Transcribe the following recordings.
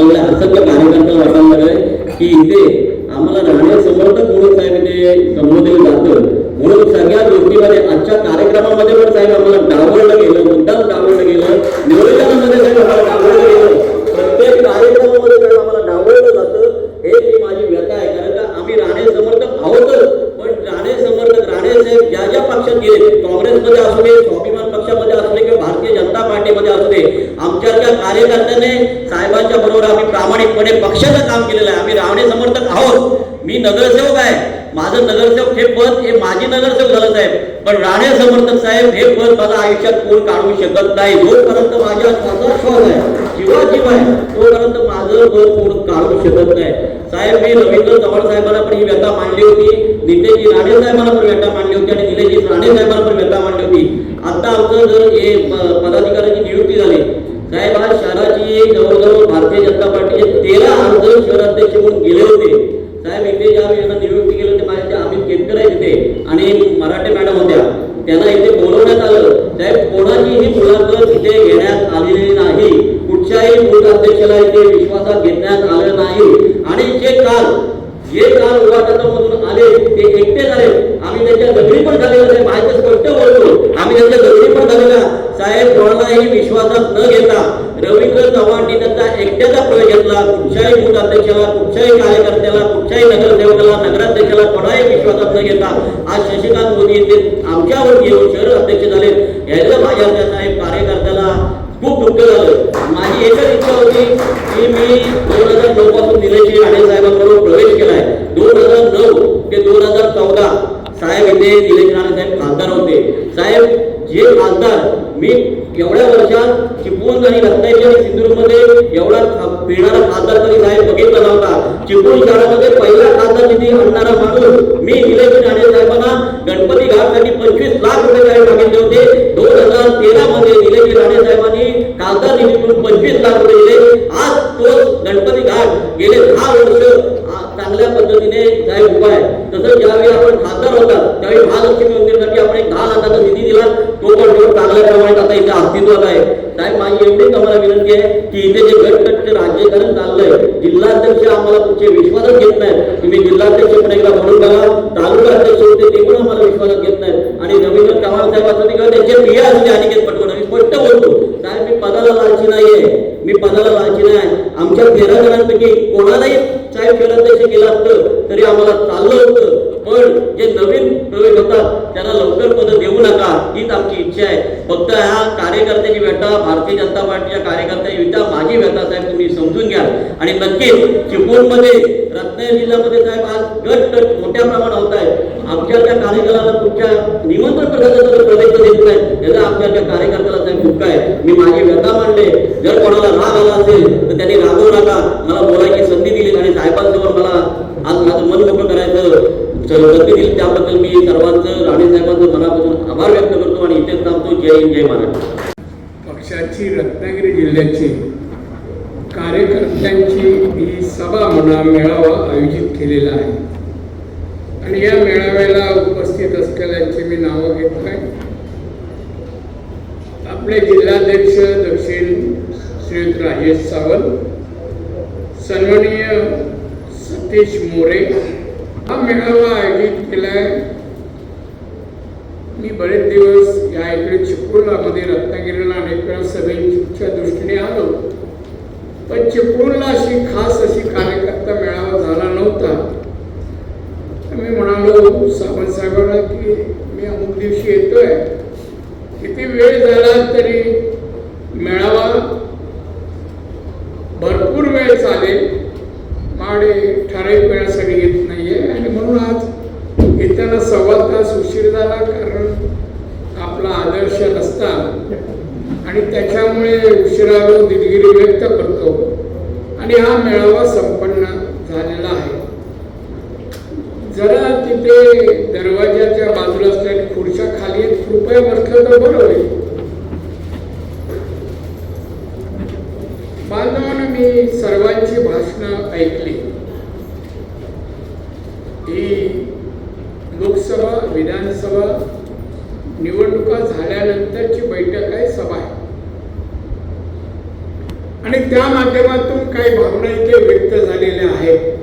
म्हणजे आम्हाला असंख्य कार्यकर्ता वाटायला लागलाय की इथे आम्हाला राहणे समर्थक म्हणून साहेब इथे संबोधले जातं. म्हणून सगळ्या गोष्टीमध्ये आजच्या कार्यक्रमामध्ये पण साहेब आम्हाला डावललं गेलं मुद्दाम डावललं गेलं. निवडणुकांमध्ये साहेब आम्हाला डावललं गेलं. प्रत्येक कार्यक्रमामध्ये साहेब आम्हाला डावललं जातं. हे ती माझी व्यथा आहे कारण का आम्ही राणे समर्थक आहोतच. पण राणे समर्थक राणे साहेब ज्या ज्या पक्षात गेले काँग्रेसमध्ये असू दे स्वाभिमान पक्षामध्ये असू दे किंवा भारतीय जनता पार्टीमध्ये असू दे कार्यकर्त्याने साहेबांच्या बरोबर आम्ही प्रामाणिकपणे पक्षाचं काम केलेलं आहे. आम्ही रावणे समर्थक आहोत. मी नगरसेवक आहे. माझं नगरसेवक हे पद हे माझी नगरसेवक झालं साहेब. पण राणे समर्थक साहेब हे पद मला आयुष्यात कोण काढू शकत नाही. जोपर्यंत माझ्या माझा श्वास आहे जीवा जीव आहे तोपर्यंत माझं पद कोण काढू शकत नाही. साहेब मी रवींद्र चव्हाण साहेबांना पण ही व्यथा मांडली होती. नितेजी राणे साहेबांना पण व्यथा मांडली होती आणि निलेजी राणे साहेबांना पण व्यथा मांडली होती. आता आमचं जर हे पदाधिकाऱ्यांची नियुक्ती झाली साहेब आज शहराची जवळजवळ भारतीय जनता पार्टीचे तेरा अर्ज शहराध्यक्ष म्हणून गेले होते. साहेब इथे ज्या वेळेला नियुक्ती केली होती माझ्या अमित केतकर आहेत तिथे आणि मराठे मॅडम होत्या. त्यांना इथे बोलवण्यात आलं. साहेब कोणाचीही मुलाखत इथे घेण्यात आलेली नाही. कुठच्याही मूळ अध्यक्षाला इथे विश्वासात घेण्यात आलं नाही. आणि जे काल जे काल उभाटामधून आले ते एकटे झाले आम्ही त्यांच्या दगडी पण झालेल्या साहेब माहिती स्पष्ट बोलतो आम्ही त्यांच्या दगडी पण झालेल्या साहेब कोणालाही विश्वासात न घेता रवींद्र चव्हाणनी त्यांचा एकट्याचा प्रवेश घेतला. कुठच्याही बूथ कुठच्याही कार्यकर्त्याला कुठच्याही नगरसेवकाला नगराध्यक्षाला कोणाही विश्वासात न घेता आज शशिकांत मोदी ते आमच्यावर येऊन शहर अध्यक्ष झाले. याचं माझ्या त्या साहेब कार्यकर्त्याला खूप दुःख झालं. माझी एकच इच्छा होती की मी दोन हजार नऊ पासून निलेश राणे साहेबांबरोबर प्रवेश केलाय दोन हजार नऊ ते दोन हजार चौदा साहेब इथे निलेश राणे साहेब खासदार होते साहेब जे खासदार मी एवढ्या वर्षात चिपळूण आणि रत्नागिरी आणि सिंधुदुर्गमध्ये एवढा खा- फिरणारा खासदार कधी साहेब बघितला नव्हता चिपळूण शहरामध्ये पहिला खासदार निधी आणणारा माणूस मी निलेश राणे साहेबांना गणपती घाटसाठी पंचवीस लाख रुपये जाहीर मागितले होते. दोन हजार तेरा मध्ये निलेश राणे साहेबांनी खासदार निधीतून पंचवीस लाख रुपये दिले. आज तो गणपती घाट गेले दहा वर्ष चांगल्या पद्धतीने साहेब उभा आहे. तसंच ज्यावेळी आपण खासदार होता त्यावेळी महालक्ष्मी मंदिरसाठी आपण एक दहा लाखाचा निधी दिला. तो पण तो चांगल्या प्रमाणात आता इथे अस्तित्वात आहे. साहेब माझी एवढीच आम्हाला विनंती आहे की इथे जे गटकटचे राजकारण चाललंय जिल्हाध्यक्ष आम्हाला तुमचे विश्वासच घेत नाही तुम्ही जिल्हाध्यक्ष पण एकदा म्हणून बघा. अध्यक्ष आम्हाला विश्वासात घेत नाहीत. आणि रवींद्र चव्हाण साहेब किंवा त्यांचे प्रिय असते अनिकेत पटवून मी स्पष्ट बोलतो साहेब मी पदाला लालची नाहीये. मी पदाला लालची नाही. आमच्या तेरा जणांपैकी कोणालाही साहेब शहराध्यक्ष केलं असतं तरी आम्हाला चाललं होतं. पण जे नवीन प्रवेश होतात त्यांना लवकर पद देऊ नका. हीच आमची इच्छा आहे. फक्त ह्या कार्यकर्त्याची व्यथा भारतीय जनता पार्टीच्या कार्यकर्त्याची व्यथा माझी व्यथा साहेब तुम्ही समजून घ्या. आणि नक्कीच चिपळूणमध्ये रत्नागिरी जिल्ह्यामध्ये साहेब आज गट गट मोठ्या प्रमाणात होत आहे. आमच्या त्या कार्यकर्त्याला तुमच्या निमंत्रण प्रसादाचा प्रवेश देत नाही. याचा आमच्या त्या कार्यकर्त्याला साहेब दुःख आहे. मी माझी व्यथा मांडले. जर कोणाला राग आला असेल तर त्यांनी रागवू नका. मला बोलायची संधी दिली आणि साहेबांसमोर मला आज माझं मन मोकळं करायचं. संधी दिली. त्याबद्दल मी सर्वांचं राणे साहेबांचं मनापासून आभार व्यक्त करतो आणि इथेच थांबतो. जय हिंद जय महाराष्ट्र पक्षाची रत्नागिरी जिल्ह्याची कार्यकर्त्यांची ही सभा म्हणा मेळावा आयोजित केलेला आहे. आणि या मेळाव्याला उपस्थित असलेल्यांची मी नावं घेत आहे. आपले जिल्हाध्यक्ष दक्षिण श्रीयुत राजेश सावंत सन्माननीय सतीश मोरे हा मेळावा आयोजित केला आहे मी बरेच दिवस या इकडे चिपळूणमध्ये रत्नागिरीला अनेक वेळा सभेच्या दृष्टीने आलो. पण चिपळूणला अशी खास अशी कार्यकर्ता मेळावा झाला नव्हता तर मी म्हणालो सावंत साहेबांना की मी अमुक दिवशी येतोय किती वेळ झाला तरी मेळावा भरपूर वेळ चालेल माडे ठराविक वेळासाठी येत नाहीये आणि म्हणून संवाद येताना तास उशीर झाला कारण आपला आदर्श नसता. आणि त्याच्यामुळे उशिरावर दिलगिरी व्यक्त करतो. आणि हा मेळावा संपन्न झालेला आहे. जरा तिथे दरवाजाच्या बाजूला असलेल्या खुर्च्या खाली कृपया बसलं तर बरं होईल बांधवानं मी सर्वांची भाषणं ऐकली ही लोकसभा विधानसभा निवडणुका झाल्यानंतरची बैठक आहे सभा आहे आणि त्या माध्यमातून काही भावना इथे व्यक्त झालेल्या आहेत.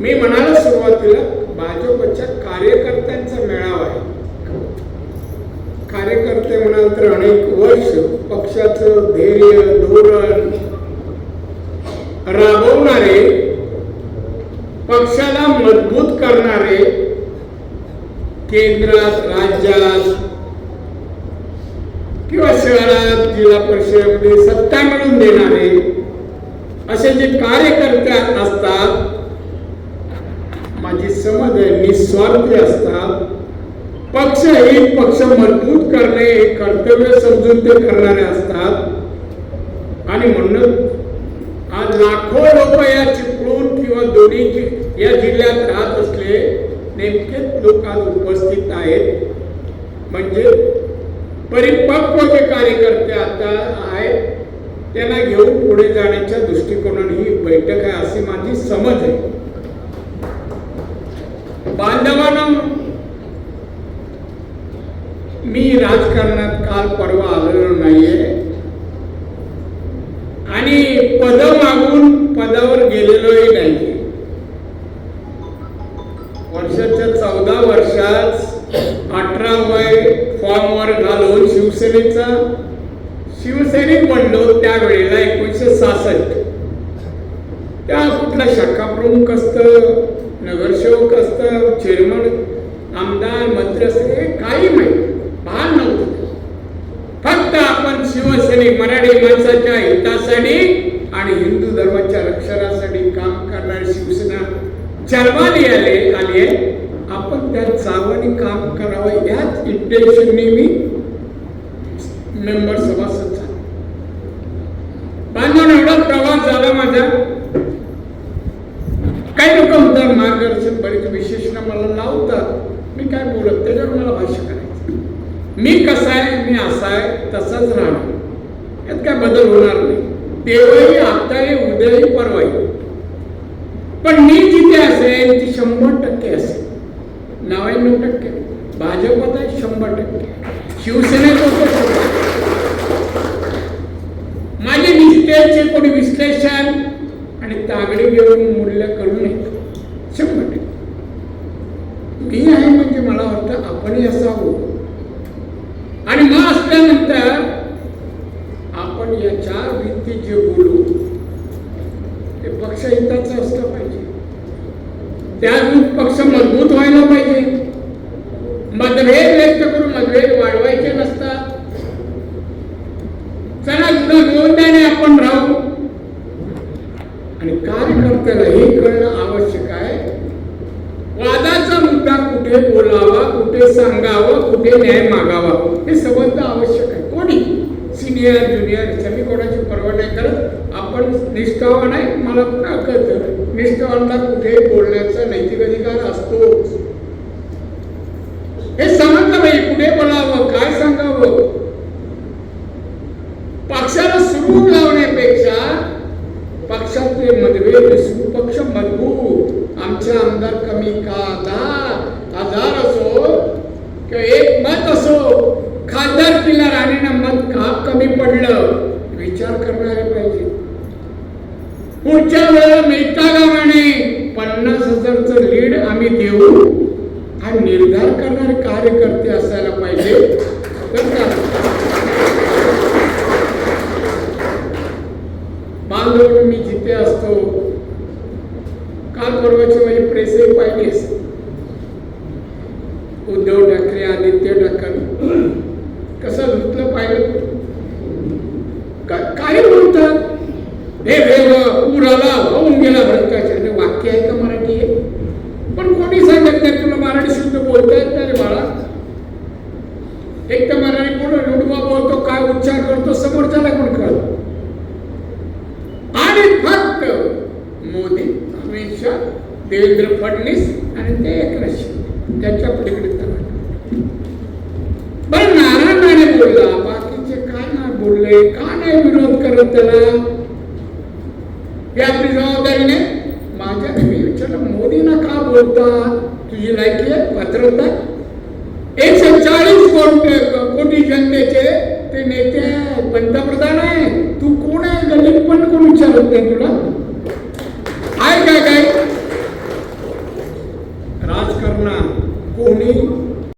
मी म्हणालो सुरुवातीला भाजपच्या कार्यकर्त्यांचा मेळावा आहे. कार्यकर्ते म्हणाल तर अनेक वर्ष पक्षाचं ध्येय धोरण राबवणारे पक्षाला मजबूत करणारे केंद्रात राज्यात किंवा शहरात जिल्हा परिषदेमध्ये सत्ता मिळून देणारे असे जे कार्यकर्ते असतात माझी समज आहे निस्वार्थी असतात. पक्ष ही पक्ष मजबूत करणे हे कर्तव्य समजून ते करणारे असतात. आणि म्हणून आज लाखो लोक या चिपळूण किंवा दोन्ही या जिल्ह्यात राहत असले नेमकेच लोक आज उपस्थित आहेत. म्हणजे परिपक्व जे कार्यकर्ते त्यांना घेऊन पुढे जाण्याच्या दृष्टिकोनाने ही बैठक आहे अशी माझी समज आहे. बांधवांना मी राजकारणात काल परवा आलेलो नाहीये. आणि पद मागून पदावर गेलेलोही नाही वर्षाच्या चौदा वर्षात अठरा वय फॉर्मवर घालून शिवसेनेचा. एकोणीसशे त्या कुठला शाखा प्रमुख असतं नगरसेवक असतं चेअरमन आमदार मंत्री असतं हे काही माहिती भान नव्हतं. फक्त आपण शिवसैनिक मराठी माणसाच्या हितासाठी आणि हिंदू धर्माच्या रक्षणासाठी काम करणारी शिवसेना जन्माली आले आली. आहे आपण त्या चावाने काम करावं याच इंटेन्शनने मी मेंबर सभासद झालो बांधून एवढा प्रवास झाला माझा काही लोक म्हणतात मार्गदर्शन बरेच विशेषण मला लावतात मी काय बोलत त्याच्यावर मला भाष्य करायचं मी कसा आहे मी असा आहे तसाच राहणार यात काय बदल होणार नाही तेव्हाही आताही उद्याही परवाही. पण मी जिथे असेल ती शंभर टक्के असेल. नव्याण्णव टक्के. भाजपात आहे शंभर टक्के. शिवसेनेत होतं शंभर माझे निष्ठेचे कोणी विश्लेषण आणि तागडी घेऊन मूल्य करू नये. शंभर टक्के. मी आहे म्हणजे मला वाटतं आपणही असावं. आणि मग असल्यानंतर आपण या चार भिंतीत जे बोलू ते पक्षहिताचं असलं पाहिजे त्यातून पक्ष मजबूत व्हायला पाहिजे. मतभेद व्यक्त करून मतभेद वाढवायचे नसतात. चला जुना गोंद्याने आपण राहू. आणि कार्यकर्त्याला हे कळणं आवश्यक आहे. वादाचा मुद्दा कुठे बोलावा कुठे सांगावं कुठे न्याय मागावा हे समजणं आवश्यक आहे. सिनियर ज्युनियर मी कोणाची पर्वा नाही. करत आपण निष्ठावान आहे मला पुन्हा कळतं निष्ठावानला कुठेही बोलण्याचा नैतिक अधिकार असतो हे समजलं पाहिजे कुठे बोलावं काय सांगावं? पक्षाला सुरू लावण्यापेक्षा पक्षातले मतभेद पक्ष मजबूत आमचे आमदार कमी का दहा हजार असो किंवा एक मत असो खासदार किल्ला राणीनं मत का कमी पडलं विचार करणारे पाहिजे पुढच्या वेळेला मिळतागामाने पन्नास हजारचं लीड आम्ही देऊ हा निर्धार करणारे कार्यकर्ते असायला पाहिजे. तर बांधव मी जिथे असतो काल परवाची माझी प्रेसही पाहिली असेल उद्धव ठाकरे आदित्य ठाकरे कसं धुतलं पाहिलं का- काय बोलतात हे वेग पूर आला होऊन गेला भ्रष्टाचार हे वाक्य आहे का मराठी आहे पण कोणी सांगत नाही तुला मराठी शुद्ध बोलता येत नाही रे बाळा एक तर मराठी बोल रुडवा बोलतो काय उच्चार करतो समोरच्याला कोण कळत आणि फक्त मोदी अमित शहा देवेंद्र फडणवीस आणि ते एकनाथ शिंदे त्यांच्या पलीकडे पण नारायण राणे बोलला बाकीचे काय नाही बोलले का नाही विरोध करत त्याला? हे आपली जबाबदारीने नाही माझ्या मी विचारलं मोदींना का बोलता? तुझी लायकी आहे पात्रता एकशे चाळीस कोटी कोटी जनतेचे ते नेते पंतप्रधान आहे तू कोण आहे? गणित पण करून विचारत नाही तुला? आहे काय काय? राजकारणा कोणी